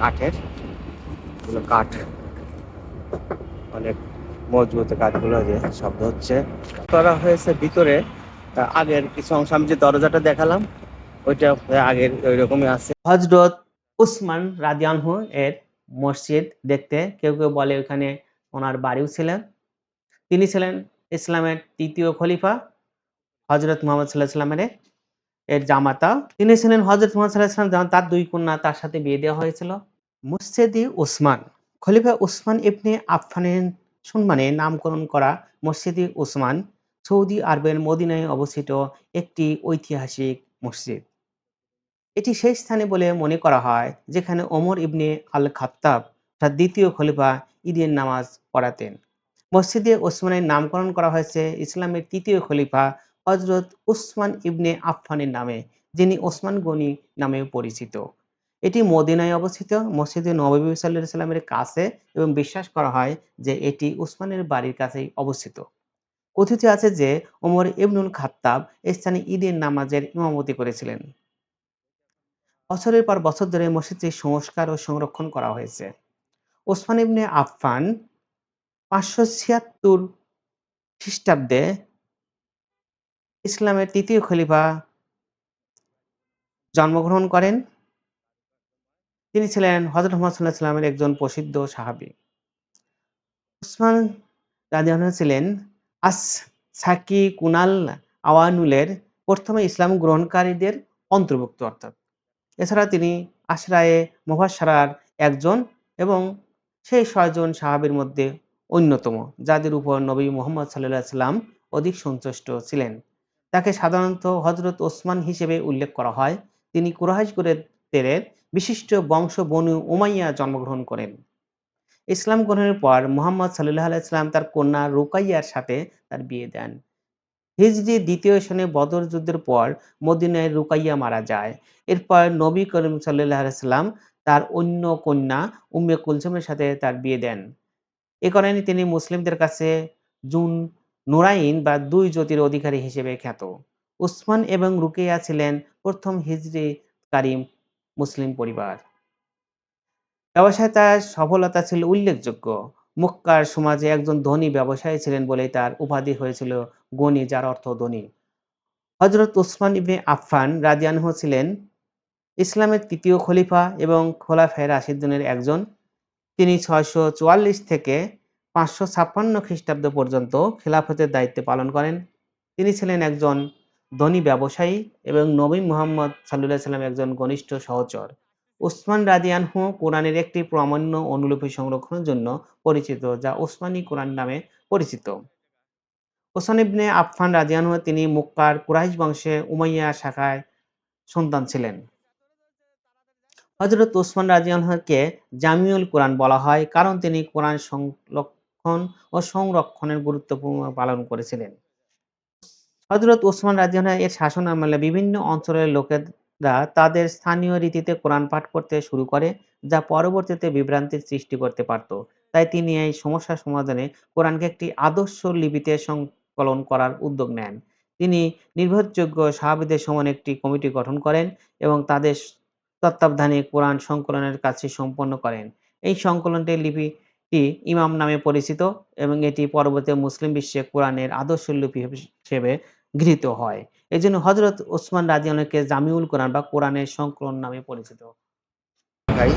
কাঠের, এগুলো কাঠ। অনেক মজবুত কাঠগুলো যে শব্দ হচ্ছে। করা হয়েছে ভিতরে আগের কিছু অংশ, আমি যে দরজাটা দেখালাম, ওইটা আগের ওই রকমই আছে। হজরত উসমান রাজিয়ানহু এর মসজিদ দেখতে কেউ কেউ বলে ওখানে ওনার বাড়িও ছিলেন। তিনি ছিলেন ইসলামের তৃতীয় খলিফা, হজরত মোহাম্মদ সাল্লাহ সাল্লামের এর জামাতা। তিনি ছিলেন হজরত মোহাম্মদ সাল্লাহ সাল্লাম যেমন তার দুই কন্যা তার সাথে বিয়ে দেওয়া হয়েছিল। মসজিদি উসমান, খলিফা উসমান ইবনে আফফানের সম্মানে নামকরণ করা মসজিদি উসমান সৌদি আরবের মদিনায় অবস্থিত একটি ঐতিহাসিক মসজিদ। এটি সেই স্থানে বলে মনে করা হয়, যেখানে ওমর ইবনে আল খাত্তাব তার দ্বিতীয় খলিফা, ঈদের নামাজ পড়াতেন। মসজিদে ওসমানের নামকরণ করা হয়েছে ইসলামের তৃতীয় খলিফা হজরত উসমান ইবনে আফফানের নামে, যিনি ওসমান গনি নামেও পরিচিত। এটি মদিনায় অবস্থিত, মসজিদে নবী সাল্লাহ সাল্লামের কাছে এবং বিশ্বাস করা হয় যে এটি উসমানের বাড়ির কাছেই অবস্থিত। কথিত আছে যে ওমর ইবনুল খাত্তাব স্থানে ঈদের নামাজের ইমামতি করেছিলেন। বছরের পর বছর ধরে মসজিদটি সংস্কার ও সংরক্ষণ করা হয়েছে। ওসমান ইবনে আফফান পাঁচশো ছিয়াত্তর খ্রিস্টাব্দে ইসলামের তৃতীয় খলিফা জন্মগ্রহণ করেন। তিনি ছিলেন হজরত মোহাম্মদ সাল্লাহ একজন প্রসিদ্ধ সাহাবী। উসমান রাজিয়ান ছিলেন আস সাকি কুনাল আওয়ানুলের প্রথমে ইসলাম গ্রহণকারীদের অন্তর্ভুক্ত অর্থাৎ। এছাড়া তিনি আশরায়ে মোহাসারার একজন এবং সেই ছয়জন সাহাবীর মধ্যে অন্যতম, যাদের উপর নবী মোহাম্মদ সাল্লাহ সাল্লাম অধিক সন্তুষ্ট ছিলেন। তাকে সাধারণত হজরত ওসমান হিসেবে উল্লেখ করা হয়। তিনি কুরাহাজ তেরের বিশিষ্ট বংশ বনু উমাইয়া জন্মগ্রহণ করেন। ইসলাম গ্রহণের পর মোহাম্মদ সাল্লাহ আলাইসলাম তার কন্যা রুকাইয়ার সাথে তার বিয়ে দেন। হিজরি দ্বিতীয় সনে বদর যুদ্ধের পর মদিনায় রুকাইয়া মারা যায়। এরপর নবী করিম সাল্লাহ আলাইসাল্লাম তার অন্য কন্যা উম্মে কুলসুমের সাথে তার বিয়ে দেন। এ কারণে তিনি মুসলিমদের কাছে জুন নুরাইন বা দুই জ্যোতির অধিকারী হিসেবে খ্যাত। উসমান এবং রুকেয়া ছিলেন প্রথম হিজরি কারিম মুসলিম পরিবার। ব্যবসায় তার সফলতা ছিল উল্লেখযোগ্য। মুক্কার সমাজে একজন ধনী ব্যবসায়ী ছিলেন বলেই তার উপাধি হয়েছিল গনি যার অর্থ ধনী। হজরত উসমান ইবনে আফফান রাজিয়ানহ ছিলেন ইসলামের তৃতীয় খলিফা এবং খোলাফায় রাশিদ্দিনের একজন। তিনি ছয়শো চুয়াল্লিশ থেকে পাঁচশো ছাপ্পান্ন খ্রিস্টাব্দ পর্যন্ত খেলাফতের দায়িত্ব পালন করেন। তিনি ছিলেন একজন ধনী ব্যবসায়ী এবং নবী মোহাম্মদ সাল্লাহ সাল্লাম একজন ঘনিষ্ঠ সহচর। উসমান রাদিয়ানহু কোরআনের একটি প্রামাণ্য অনুলিপি সংরক্ষণের জন্য পরিচিত, যা উসমানী কোরআন নামে পরিচিত। ওসমান ইবনে আফফান রাদিয়ানহু তিনি মুক্কার কুরাইশ বংশে উমাইয়া শাখায় সন্তান ছিলেন। হজরত ওসমান রাজিয়ানহকে জামিউল কোরআন বলা হয়, কারণ তিনি কোরআন সংরক্ষণ ও সংরক্ষণের গুরুত্বপূর্ণ পালন করেছিলেন। হজরত ওসমান রাজিয়ান এর শাসন আমলে বিভিন্ন অঞ্চলের লোকেরা তাদের স্থানীয় রীতিতে কোরআন পাঠ করতে শুরু করে, যা পরবর্তীতে বিভ্রান্তির সৃষ্টি করতে পারত। তাই তিনি এই সমস্যা সমাধানে কোরআনকে একটি আদর্শ লিপিতে সংকলন করার উদ্যোগ নেন। তিনি নির্ভরযোগ্য সাহাবিদের সমান একটি কমিটি গঠন করেন এবং তাদের তত্ত্বাবধানে কোরআন সংকলনের কাজটি সম্পন্ন করেন। এই সংকলনটি ইমাম নামে পরিচিত এবং এটি পরবর্তী মুসলিম বিশ্বে কোরআনের আদর্শ লিপি হিসেবে গৃহীত হয়। এই জন্য হজরত ওসমান রাজিয়ানকে জামিউল কোরআন বা কোরআনের সংকলন নামে পরিচিত। ভাই,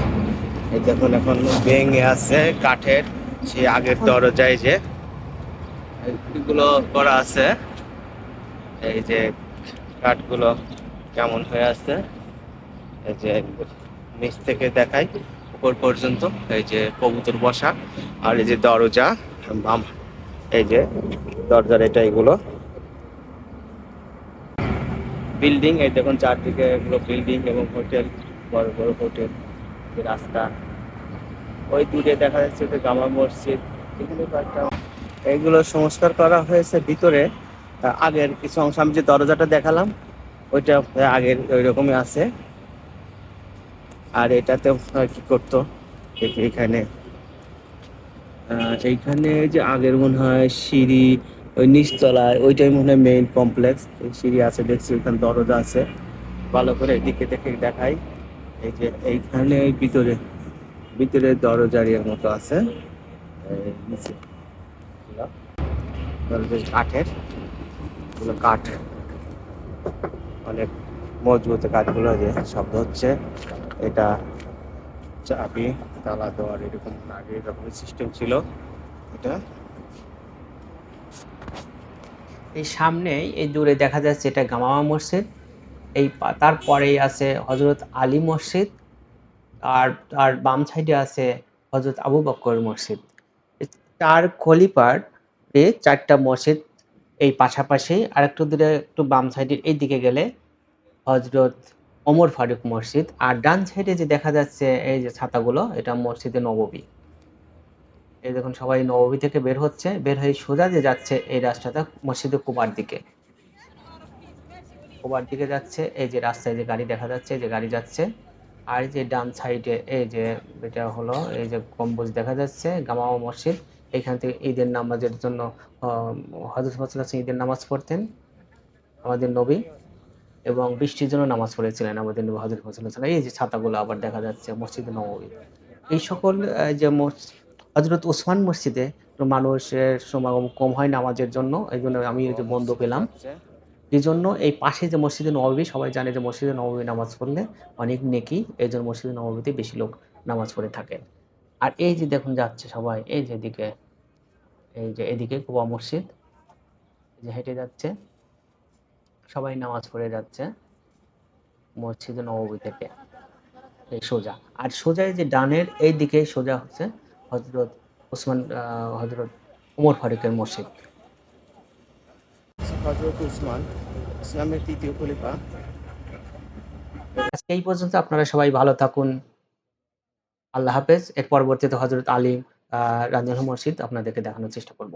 এই দেখুন এখন ভেঙে আছে কাঠের সে আগের দরজায় যে এগুলো করা আছে। এই যে কাঠগুলো কেমন হয়ে আছে, এই যে নিচ থেকে দেখাই। উপর পর্যন্ত, এই যে কবুতর বসা আর এই যে দরজা, বাম, এই যে দরজার এটা এগুলো। বিল্ডিং, এই দেখুন চারদিকে এগুলো বিল্ডিং এবং হোটেল, বড় বড় হোটেল রাস্তা। ওই দূরে দেখা যাচ্ছে যে গামা মসজিদ এগুলো কয়েকটা এইগুলো সংস্কার করা হয়েছে ভিতরে। আগের কিছু অংশ, আমি যে দরজাটা দেখালাম, ওইটা আগের ওই রকমই আছে। আর এটাতে কি করতো? এখানে। এইখানে যে আগের মনে হয় সিঁড়ি, ওই নিচতলায়, ওইটাই মনে হয় মেইন কমপ্লেক্স সিঁড়ি আছে, দেখছি ওইখানে দরজা আছে। ভালো করে এদিকে দেখে দেখাই। এই যে এইখানে ভিতরে ভিতরে দরজারিয়ার মতো আছে। নিচে। কাঠের। কাঠ। অনেক মজবুত কাঠগুলো যে শব্দ হচ্ছে। এটা চাবি, তালা দেওয়ার এরকম আগে এরকম সিস্টেম ছিল। এটা এই সামনেই এই দূরে দেখা যাচ্ছে এটা গামামা মসজিদ। এই তারপরেই আছে হজরত আলী মসজিদ আর আর বাম সাইডে আছে হজরত আবু বক্কর মসজিদ। খলিফার এ চারটা মসজিদ এই পাশাপাশি আর একটু দূরে একটু বাম সাইডের এই দিকে গেলে হজরত ওমর ফারুক মসজিদ। আর ডান সাইডে যে দেখা যাচ্ছে, এই যে ছাতাগুলো, এটা মসজিদে নববী এই দেখুন, সবাই নববী থেকে বের হচ্ছে। বের হয়ে সোজা যে যাচ্ছে, এই রাস্তাটা মসজিদে কুবার দিকে। কুবার দিকে যাচ্ছে, এই যে রাস্তায় যে গাড়ি দেখা যাচ্ছে যে গাড়ি যাচ্ছে। আর যে ডান সাইডে, এই যে এটা হলো, এই যে গম্বুজ দেখা যাচ্ছে গামামা মসজিদ। এখান থেকে ঈদের নামাজের জন্য হজরত মোহাম্মদ ঈদের নামাজ পড়তেন। আমাদের নবী। এবং বৃষ্টির জন্য নামাজ পড়েছিলেন আমাদের হজরত মোহাম্মদ এই যে ছাতাগুলো আবার দেখা যাচ্ছে মসজিদে নববী এই সকল যে হজরত ওসমান মসজিদে মানুষের সমাগম কম হয় নামাজের জন্য, এই জন্য আমি যে বন্ধ পেলাম। এই জন্য এই পাশে যে মসজিদে নববী সবাই জানে যে মসজিদে নববী নামাজ পড়লে অনেক নেকি, এই জন্য মসজিদে নববীতে বেশি লোক নামাজ পড়ে থাকে। আর এই যে দেখুন যাচ্ছে সবাই, এই যে এদিকে, এই যে এদিকে কুবা মসজিদ যে হেঁটে যাচ্ছে। সবাই নামাজ পড়ে যাচ্ছে। মসজিদে নববী থেকে এই সোজা। আর সোজা যে ডানের এই দিকে সোজা হচ্ছে হজরত ওসমান হজরত ওমর ফারুকের মসজিদ। হজরত উসমান ইসলামের তৃতীয় খলিফা। আজকে এই পর্যন্ত আপনারা সবাই ভালো থাকুন। আল্লাহ হাফেজ। এর পরবর্তীতে হজরত আলী আহ রাজিয়াল মসজিদ আপনাদেরকে দেখানোর চেষ্টা করব।